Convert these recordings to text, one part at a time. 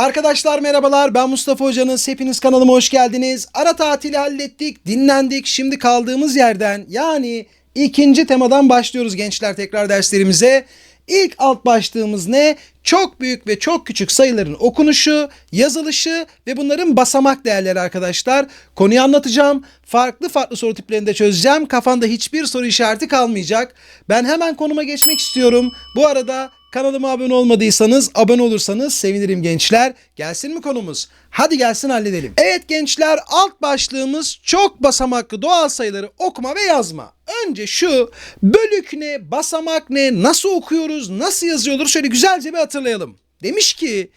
Arkadaşlar merhabalar ben Mustafa Hoca'nız hepiniz kanalıma hoş geldiniz. Ara tatili hallettik dinlendik şimdi kaldığımız yerden yani ikinci temadan başlıyoruz gençler tekrar derslerimize. İlk alt başlığımız ne? Çok büyük ve çok küçük sayıların okunuşu, yazılışı ve bunların basamak değerleri arkadaşlar. Konuyu anlatacağım. Farklı farklı soru tiplerinde çözeceğim. Kafanda hiçbir soru işareti kalmayacak. Ben hemen konuma geçmek istiyorum. Bu arada Kanalıma abone olmadıysanız abone olursanız sevinirim gençler. Gelsin mi konumuz? Hadi gelsin halledelim. Evet gençler alt başlığımız çok basamaklı doğal sayıları okuma ve yazma. Önce şu bölük ne, basamak ne, nasıl okuyoruz, nasıl yazıyoruz şöyle güzelce bir hatırlayalım. Demiş ki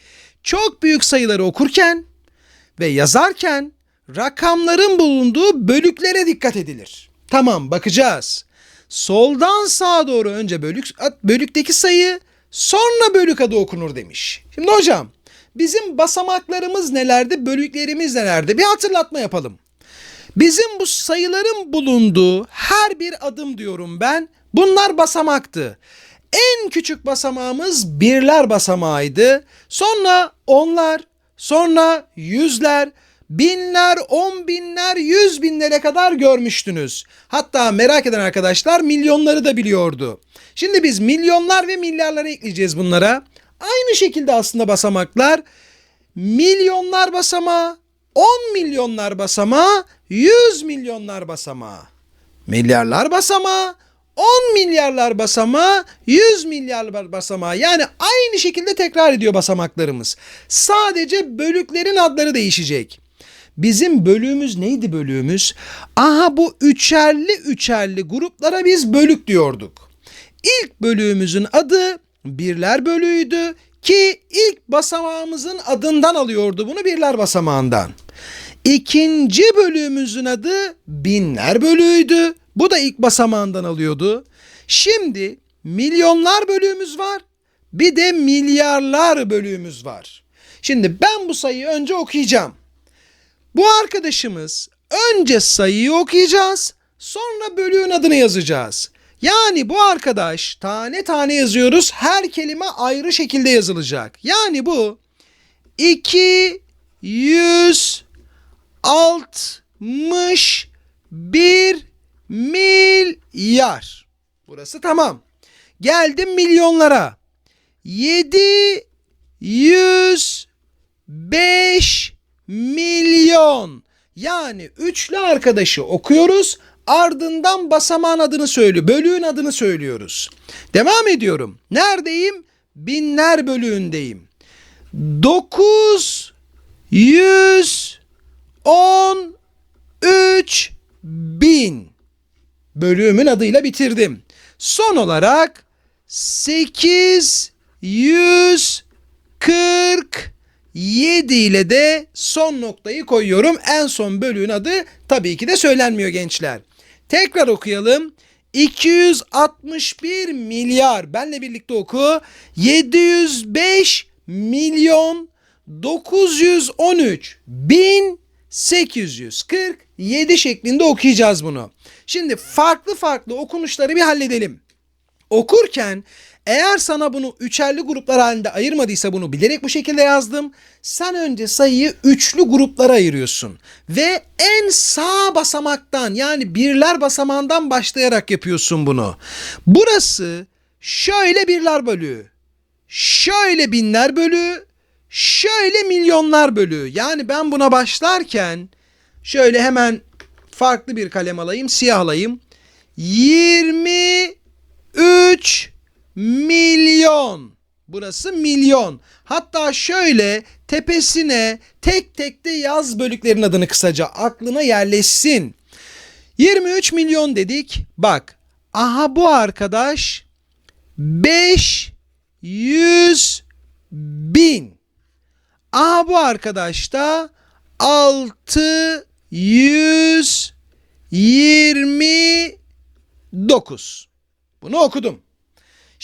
çok büyük sayıları okurken ve yazarken rakamların bulunduğu bölüklere dikkat edilir. Tamam bakacağız. Soldan sağa doğru önce bölük, bölükteki sayı sonra bölük adı okunur demiş. Şimdi hocam bizim basamaklarımız nelerdi, bölüklerimiz nelerdi? Bir hatırlatma yapalım. Bizim bu sayıların bulunduğu her bir adım diyorum ben. Bunlar basamaktı. En küçük basamağımız birler basamağıydı. Sonra onlar, sonra yüzler, binler, on binler, yüz binlere kadar görmüştünüz. Hatta merak eden arkadaşlar milyonları da biliyordu. Şimdi biz milyonlar ve milyarları ekleyeceğiz bunlara. Aynı şekilde aslında basamaklar milyonlar basamağı, 10 milyonlar basamağı, 100 milyonlar basamağı. Milyarlar basamağı, 10 milyarlar basamağı, 100 milyarlar basamağı. Yani aynı şekilde tekrar ediyor basamaklarımız. Sadece bölüklerin adları değişecek. Bizim bölüğümüz neydi bölüğümüz? Aha bu üçerli üçerli gruplara biz bölük diyorduk. İlk bölüğümüzün adı birler bölüğüydü ki ilk basamağımızın adından alıyordu bunu birler basamağından. İkinci bölüğümüzün adı binler bölüğüydü. Bu da ilk basamağından alıyordu. Şimdi milyonlar bölüğümüz var. Bir de milyarlar bölüğümüz var. Şimdi ben bu sayıyı önce okuyacağım. Bu arkadaşımız önce sayıyı okuyacağız, sonra bölüğün adını yazacağız. Yani bu arkadaş tane tane yazıyoruz. Her kelime ayrı şekilde yazılacak. Yani bu 261 milyar. Burası tamam. Geldim milyonlara. 705 milyon. Yani üçlü arkadaşı okuyoruz. Ardından basamağın adını söylüyor. Bölüğün adını söylüyoruz. Devam ediyorum. Neredeyim? Binler bölüğündeyim. 913 bin. Bölüğümün adıyla bitirdim. Son olarak 847 ile de son noktayı koyuyorum. En son bölüğün adı tabii ki de söylenmiyor gençler. Tekrar okuyalım. 261 milyar. Benle birlikte oku. 705 milyon 913 bin 847 şeklinde okuyacağız bunu. Şimdi farklı farklı okunuşları bir halledelim. Okurken eğer sana bunu üçerli gruplar halinde ayırmadıysa bunu bilerek bu şekilde yazdım. Sen önce sayıyı üçlü gruplara ayırıyorsun. Ve en sağ basamaktan yani birler basamağından başlayarak yapıyorsun bunu. Burası şöyle birler bölüğü. Şöyle binler bölüğü. Şöyle milyonlar bölüğü. Yani ben buna başlarken şöyle hemen farklı bir kalem alayım, siyah alayım. 23 milyon. Burası milyon. Hatta şöyle tepesine tek tek de yaz bölüklerin adını kısaca aklına yerleşsin. 23 milyon dedik. Bak. Aha bu arkadaş 500 bin. Aha bu arkadaş da 629. Bunu okudum.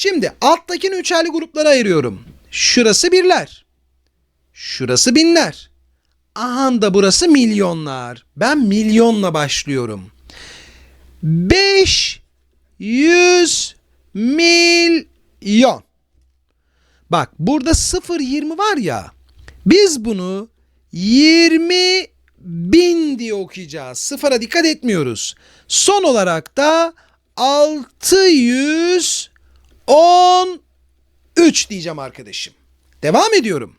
Şimdi alttakini üçerli gruplara ayırıyorum. Şurası birler. Şurası binler. Aha da burası milyonlar. Ben milyonla başlıyorum. 500 milyon. Bak burada 0.20 var ya. Biz bunu 20 bin diye okuyacağız. Sıfıra dikkat etmiyoruz. Son olarak da 613 diyeceğim arkadaşım. Devam ediyorum.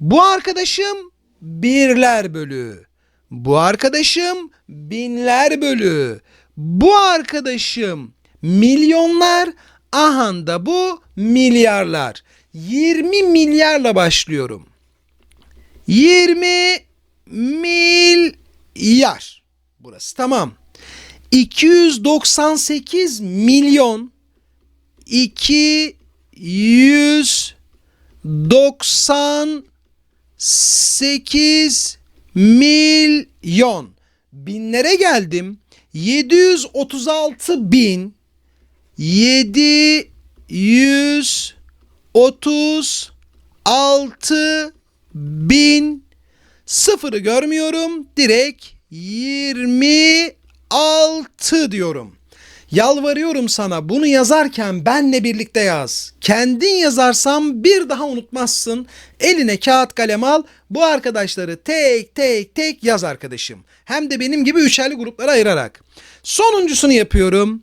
Bu arkadaşım birler bölü. Bu arkadaşım binler bölü. Bu arkadaşım milyonlar. Aha da bu milyarlar. 20 milyarla başlıyorum. 20 milyar. Burası tamam. 298 milyon 298 milyon. Binlere geldim. 736 bin 736 bin sıfırı görmüyorum. Direkt 26 diyorum. Yalvarıyorum sana bunu yazarken benle birlikte yaz. Kendin yazarsam bir daha unutmazsın. Eline kağıt kalem al. Bu arkadaşları tek tek tek yaz arkadaşım. Hem de benim gibi üçerli gruplara ayırarak. Sonuncusunu yapıyorum.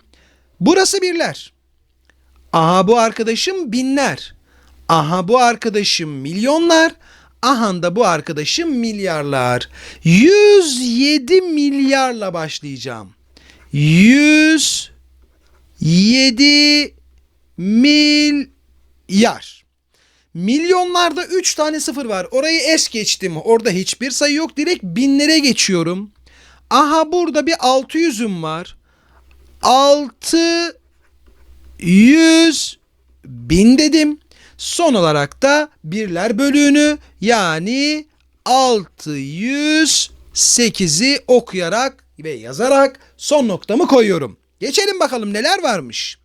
Burası birler. Aha bu arkadaşım binler. Aha bu arkadaşım milyonlar. Aha da bu arkadaşım milyarlar. 107 milyarla başlayacağım. 107 milyar. Milyonlarda 3 tane sıfır var. Orayı es geçtim. Orada hiçbir sayı yok. Direkt binlere geçiyorum. Aha burada bir 600'üm var. 600 bin dedim. Son olarak da birler bölüğünü yani 608'i okuyarak ve yazarak son noktamı koyuyorum. Geçelim bakalım neler varmış.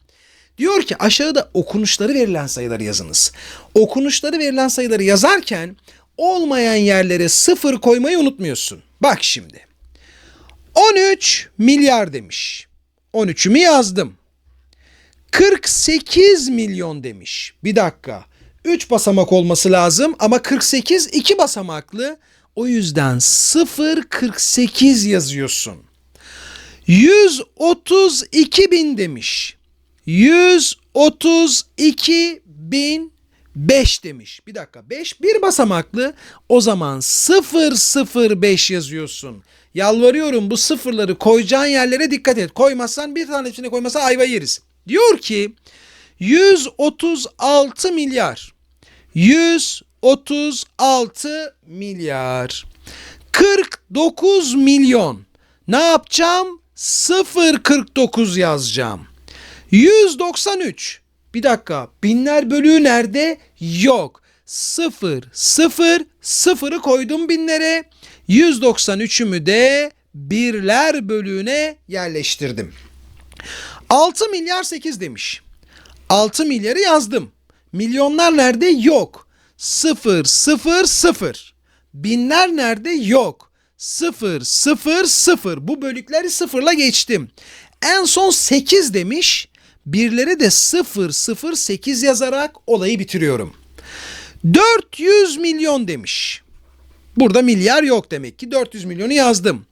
Diyor ki aşağıda okunuşları verilen sayıları yazınız. Okunuşları verilen sayıları yazarken olmayan yerlere sıfır koymayı unutmuyorsun. Bak şimdi. 13 milyar demiş. 13'ümü yazdım. 48 milyon demiş. Bir dakika. 3 basamak olması lazım ama 48 2 basamaklı. O yüzden 0 48 yazıyorsun. 132 bin demiş. 132 bin 5 demiş. Bir dakika 5 bir basamaklı o zaman 005 yazıyorsun. Yalvarıyorum bu sıfırları koyacağın yerlere dikkat et. Koymazsan bir tanesini koymasa ayva yeriz. Diyor ki 136 milyar. 136 milyar. 49 milyon. Ne yapacağım? 049 yazacağım. 193. Bir dakika. Binler bölüğü nerede? Yok. 0 0 0'ı koydum binlere. 193'ümü de birler bölüğüne yerleştirdim. 6 milyar 8 demiş. 6 milyarı yazdım. Milyonlar nerede? Yok. 0 0 0. Binler nerede? Yok. 0 0 0. Bu bölükleri sıfırla geçtim. En son 8 demiş. Birleri de 0 0 8 yazarak olayı bitiriyorum. 400 milyon demiş. Burada milyar yok demek ki 400 milyonu yazdım.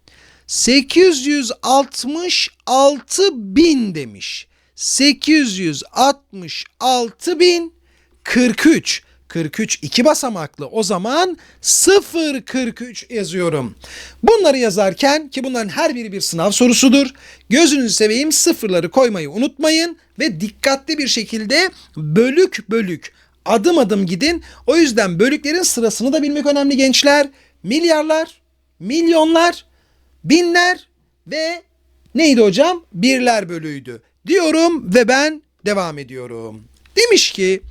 866 bin demiş. 866 bin 43. 43 iki basamaklı. O zaman 043 yazıyorum. Bunları yazarken ki bunların her biri bir sınav sorusudur. Gözünüzü seveyim sıfırları koymayı unutmayın ve dikkatli bir şekilde bölük bölük adım adım gidin. O yüzden bölüklerin sırasını da bilmek önemli gençler. Milyarlar, milyonlar, binler ve neydi hocam? Birler bölüydü. Diyorum ve ben devam ediyorum. Demiş ki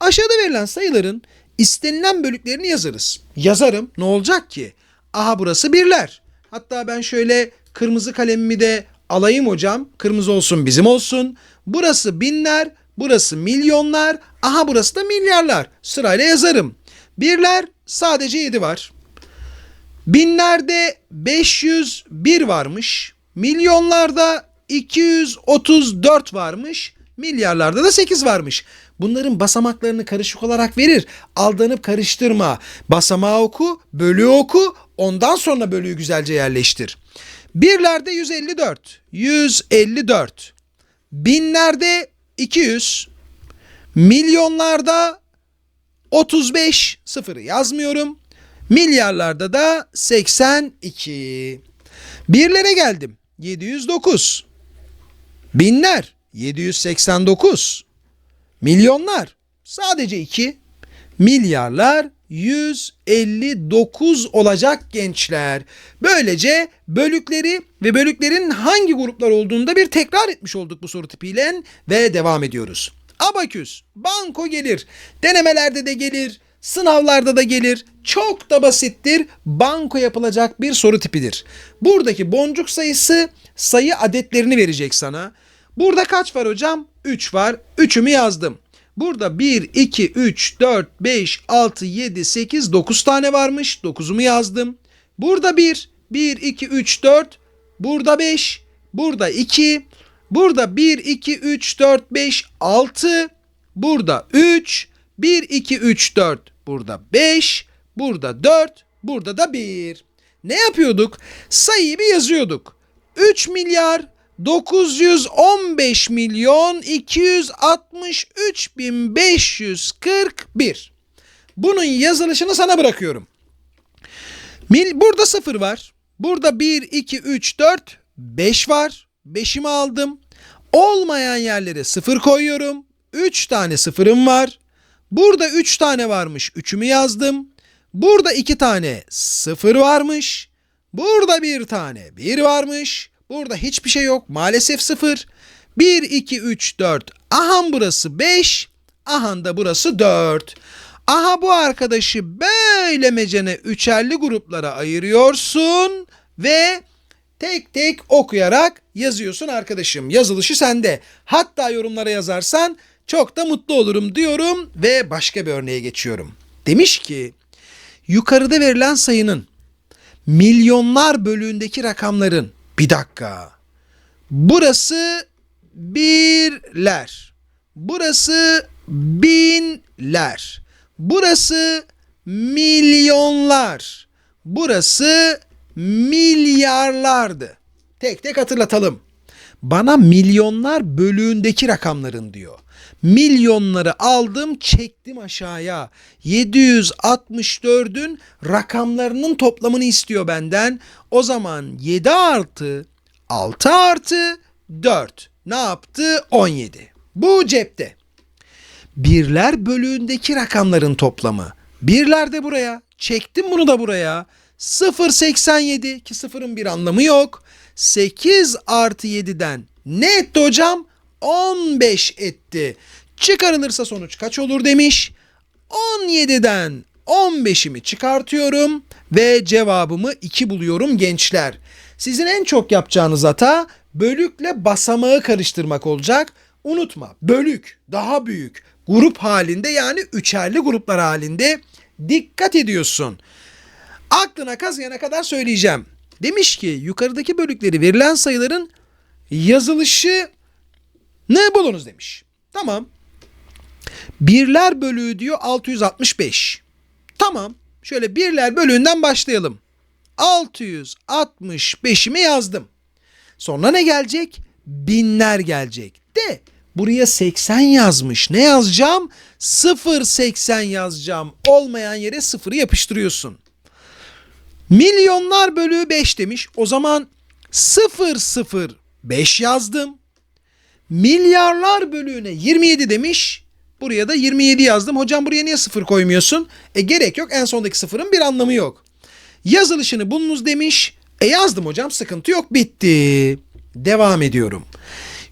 aşağıda verilen sayıların istenilen bölüklerini yazarız. Yazarım ne olacak ki? Aha burası birler. Hatta ben şöyle kırmızı kalemimi de alayım hocam. Kırmızı olsun bizim olsun. Burası binler, burası milyonlar. Aha burası da milyarlar. Sırayla yazarım. Birler sadece 7 var. Binlerde 501 varmış. Milyonlarda 234 varmış. Milyarlarda da 8 varmış. bunların basamaklarını karışık olarak verir. Aldanıp karıştırma. Basamağı oku, bölüğü oku, ondan sonra bölüğü güzelce yerleştir. Birlerde 154. 154. Binlerde 200. Milyonlarda 35 sıfırı yazmıyorum. Milyarlarda da 82. Birlere geldim. 709. Binler 789. Milyonlar sadece 2. Milyarlar 159 olacak gençler. Böylece bölükleri ve bölüklerin hangi gruplar olduğunda bir tekrar etmiş olduk bu soru tipiyle ve devam ediyoruz. Abaküs, banko gelir. Denemelerde de gelir, sınavlarda da gelir. Çok da basittir. Banko yapılacak bir soru tipidir. Buradaki boncuk sayısı sayı adetlerini verecek sana. Burada kaç var hocam? 3 var. 3'ümü yazdım. Burada 1, 2, 3, 4, 5, 6, 7, 8, 9 tane varmış. 9'umu yazdım. Burada 1, 1, 2, 3, 4. Burada 5. Burada 2. Burada 1, 2, 3, 4, 5, 6. Burada 3. 1, 2, 3, 4. Burada 5. Burada 4. Burada da 1. Ne yapıyorduk? Sayıyı bir yazıyorduk. 3 milyar 915 milyon 263 bin 541. Bunun yazılışını sana bırakıyorum. Burada 0 var. Burada 1, 2, 3, 4, 5 var. 5'imi aldım. Olmayan yerlere 0 koyuyorum. 3 tane sıfırım var. Burada 3 tane varmış. 3'ümü yazdım. Burada 2 tane 0 varmış. Burada bir tane 1 varmış. Burada hiçbir şey yok. Maalesef 0. 1, 2, 3, 4. Aha burası 5. Aha da burası 4. Aha bu arkadaşı böyle mecene üçerli gruplara ayırıyorsun ve tek tek okuyarak yazıyorsun arkadaşım. Yazılışı sende. Hatta yorumlara yazarsan çok da mutlu olurum diyorum ve başka bir örneğe geçiyorum. Demiş ki yukarıda verilen sayının milyonlar bölüğündeki rakamların bir dakika. Burası birler. Burası binler. Burası milyonlar. Burası milyarlardı. Tek tek hatırlatalım. Bana milyonlar bölüğündeki rakamların diyor. Milyonları aldım çektim aşağıya. 764'ün rakamlarının toplamını istiyor benden. O zaman 7 artı 6 artı 4 ne yaptı? 17. Bu cepte. Birler bölüğündeki rakamların toplamı. Birler de buraya. Çektim bunu da buraya. 0.87 ki sıfırın bir anlamı yok. 8 artı 7'den ne etti hocam? 15 etti. Çıkarılırsa sonuç kaç olur demiş. 17'den 15'imi çıkartıyorum ve cevabımı 2 buluyorum gençler. Sizin en çok yapacağınız hata bölükle basamağı karıştırmak olacak. Unutma bölük daha büyük grup halinde yani üçerli gruplar halinde dikkat ediyorsun. Aklına kazıyana kadar söyleyeceğim. Demiş ki yukarıdaki bölükleri verilen sayıların yazılışı ne bulunuz demiş. Tamam. Birler bölüğü diyor 665. Tamam. Şöyle birler bölüğünden başlayalım. 665'imi yazdım. Sonra ne gelecek? Binler gelecek. De buraya 80 yazmış. Ne yazacağım? 080 yazacağım. Olmayan yere sıfırı yapıştırıyorsun. Milyonlar bölüğü 5 demiş. O zaman 005 yazdım. Milyarlar bölüğüne 27 demiş. Buraya da 27 yazdım. Hocam buraya niye sıfır koymuyorsun? E gerek yok. En sondaki sıfırın bir anlamı yok. Yazılışını bulunuz demiş. E yazdım hocam sıkıntı yok bitti. Devam ediyorum.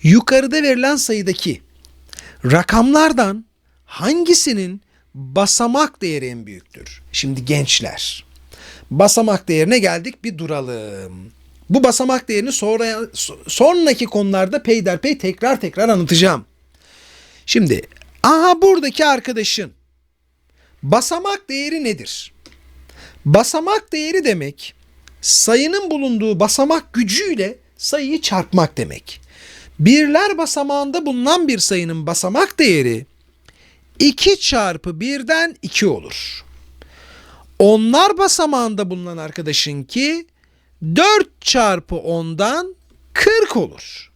Yukarıda verilen sayıdaki rakamlardan hangisinin basamak değeri en büyüktür? Şimdi gençler basamak değerine geldik bir duralım. Bu basamak değerini sonra, sonraki konularda peyderpey tekrar tekrar anlatacağım. Şimdi aha buradaki arkadaşın basamak değeri nedir? Basamak değeri demek sayının bulunduğu basamak gücüyle sayıyı çarpmak demek. Birler basamağında bulunan bir sayının basamak değeri 2 çarpı 1'den 2 olur. Onlar basamağında bulunan arkadaşın ki 4 çarpı 10'dan 40 olur.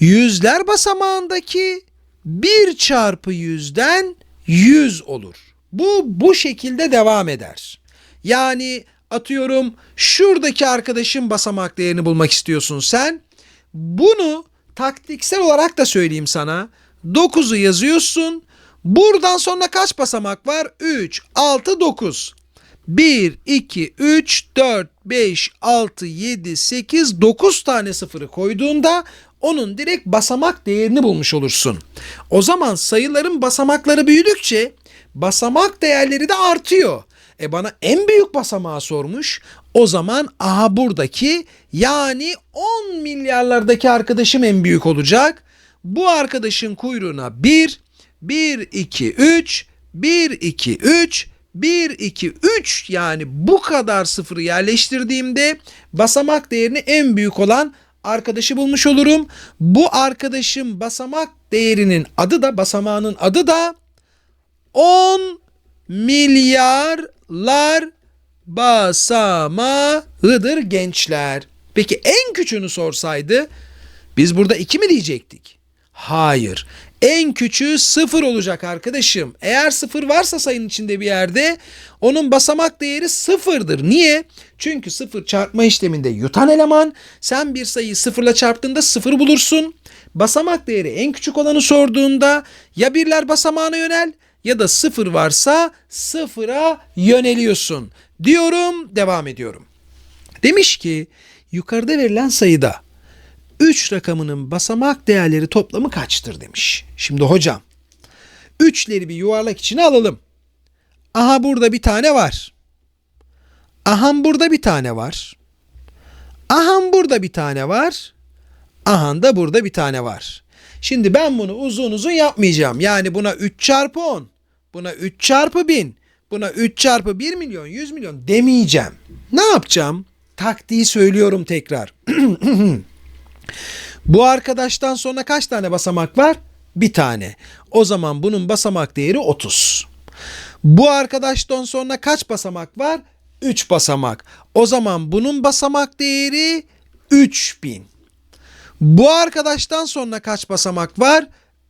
Yüzler basamağındaki 1 çarpı 100'den 100 olur. Bu bu şekilde devam eder. Yani atıyorum şuradaki arkadaşın basamak değerini bulmak istiyorsun sen. Bunu taktiksel olarak da söyleyeyim sana. 9'u yazıyorsun. Buradan sonra kaç basamak var? 3, 6, 9. 1, 2, 3, 4, 5, 6, 7, 8, 9 tane sıfırı koyduğunda onun direkt basamak değerini bulmuş olursun. O zaman sayıların basamakları büyüdükçe basamak değerleri de artıyor. E bana en büyük basamağı sormuş. O zaman aha buradaki yani 10 milyarlardaki arkadaşım en büyük olacak. Bu arkadaşın kuyruğuna 1, 1, 2, 3, 1, 2, 3, 1, 2, 3 yani bu kadar sıfırı yerleştirdiğimde basamak değerini en büyük olan arkadaşı bulmuş olurum. Bu arkadaşım basamak değerinin adı da basamağının adı da 10 milyarlar basamağıdır gençler. Peki en küçüğünü sorsaydı biz burada 2 mi diyecektik? Hayır. En küçüğü sıfır olacak arkadaşım. Eğer sıfır varsa sayının içinde bir yerde onun basamak değeri sıfırdır. Niye? Çünkü sıfır çarpma işleminde yutan eleman. Sen bir sayıyı sıfırla çarptığında sıfır bulursun. Basamak değeri en küçük olanı sorduğunda ya birler basamağına yönel ya da sıfır varsa sıfıra yöneliyorsun. Diyorum devam ediyorum. Demiş ki yukarıda verilen sayıda 3 rakamının basamak değerleri toplamı kaçtır demiş. Şimdi hocam 3'leri bir yuvarlak içine alalım. Aha burada bir tane var. Aha burada bir tane var. Aha burada bir tane var. Aha da burada bir tane var. Şimdi ben bunu uzun uzun yapmayacağım. Yani buna 3 çarpı 10, buna 3 çarpı 1000, buna 3 çarpı 1 milyon, 100 milyon demeyeceğim. Ne yapacağım? Taktiği söylüyorum tekrar. Bu arkadaştan sonra kaç tane basamak var? Bir tane. O zaman bunun basamak değeri 30. Bu arkadaştan sonra kaç basamak var? 3 basamak. O zaman bunun basamak değeri 3000. Bu arkadaştan sonra kaç basamak var?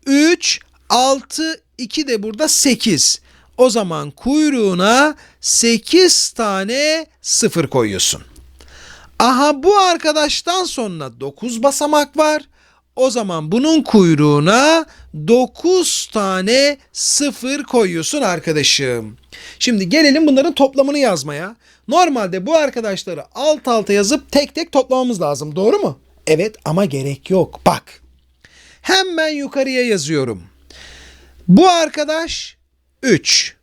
3, 6, 2 de burada 8. O zaman kuyruğuna 8 tane sıfır koyuyorsun. Aha bu arkadaştan sonra 9 basamak var. O zaman bunun kuyruğuna 9 tane sıfır koyuyorsun arkadaşım. Şimdi gelelim bunların toplamını yazmaya. Normalde bu arkadaşları alt alta yazıp tek tek toplamamız lazım. Doğru mu? Evet ama gerek yok. Bak. Hemen yukarıya yazıyorum. Bu arkadaş 3.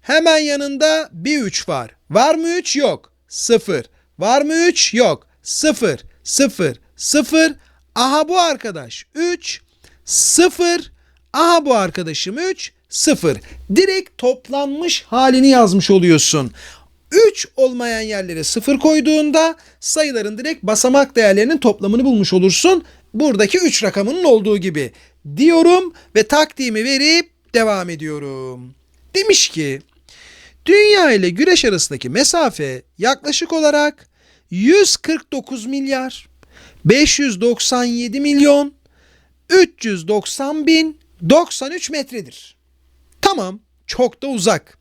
Hemen yanında bir 3 var. Var mı 3? Yok. 0. Var mı 3? Yok. 0, 0, 0. Aha bu arkadaş 3, 0. Aha bu arkadaşım 3, 0. Direkt toplanmış halini yazmış oluyorsun. 3 olmayan yerlere 0 koyduğunda sayıların direkt basamak değerlerinin toplamını bulmuş olursun. Buradaki 3 rakamının olduğu gibi diyorum ve taktiğimi verip devam ediyorum. Demiş ki Dünya ile Güneş arasındaki mesafe yaklaşık olarak 149 milyar 597 milyon 390 bin 93 metredir. Tamam çok da uzak.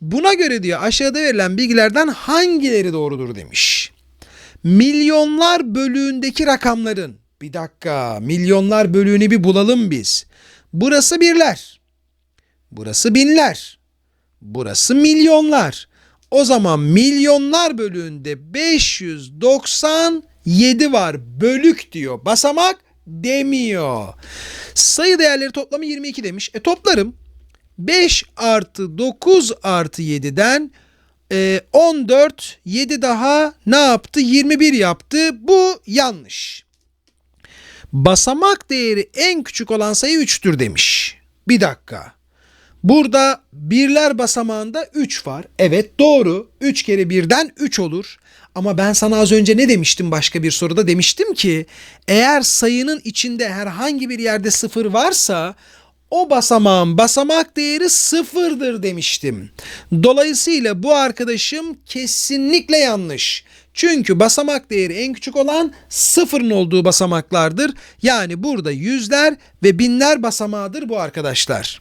Buna göre diyor aşağıda verilen bilgilerden hangileri doğrudur demiş. Milyonlar bölüğündeki rakamların bir dakika milyonlar bölüğünü bir bulalım biz. Burası birler. Burası binler. Burası milyonlar. O zaman milyonlar bölüğünde 597 var. Bölük diyor. Basamak demiyor. Sayı değerleri toplamı 22 demiş. E toplarım. 5 artı 9 artı 7'den e, 14 7 daha ne yaptı? 21 yaptı. Bu yanlış. Basamak değeri en küçük olan sayı 3'tür demiş. Bir dakika. Burada birler basamağında 3 var. Evet doğru. 3 kere birden 3 olur. Ama ben sana az önce ne demiştim başka bir soruda? Demiştim ki eğer sayının içinde herhangi bir yerde sıfır varsa o basamağın basamak değeri sıfırdır demiştim. Dolayısıyla bu arkadaşım kesinlikle yanlış. Çünkü basamak değeri en küçük olan sıfırın olduğu basamaklardır. Yani burada yüzler ve binler basamağıdır bu arkadaşlar.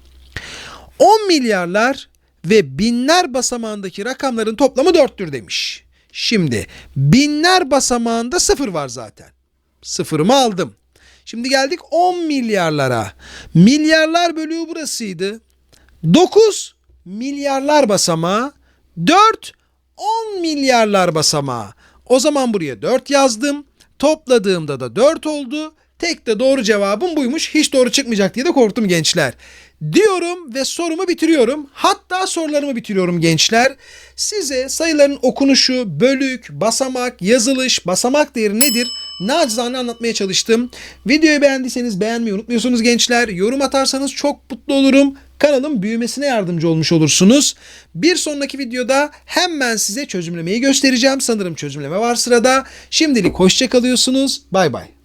10 milyarlar ve binler basamağındaki rakamların toplamı 4'tür demiş. Şimdi binler basamağında sıfır var zaten. Sıfırımı aldım. Şimdi geldik 10 milyarlara. Milyarlar bölüğü burasıydı. 9 milyarlar basamağı. 4 10 milyarlar basamağı. O zaman buraya 4 yazdım. Topladığımda da 4 oldu. Tek de doğru cevabım buymuş. Hiç doğru çıkmayacak diye de korktum gençler. Diyorum ve sorumu bitiriyorum. Hatta sorularımı bitiriyorum gençler. Size sayıların okunuşu, bölük, basamak, yazılış, basamak değeri nedir? Nacizane anlatmaya çalıştım. Videoyu beğendiyseniz beğenmeyi unutmuyorsunuz gençler. Yorum atarsanız çok mutlu olurum. Kanalın büyümesine yardımcı olmuş olursunuz. Bir sonraki videoda hemen size çözümlemeyi göstereceğim. Sanırım çözümleme var sırada. Şimdilik hoşça kalıyorsunuz. Bay bay.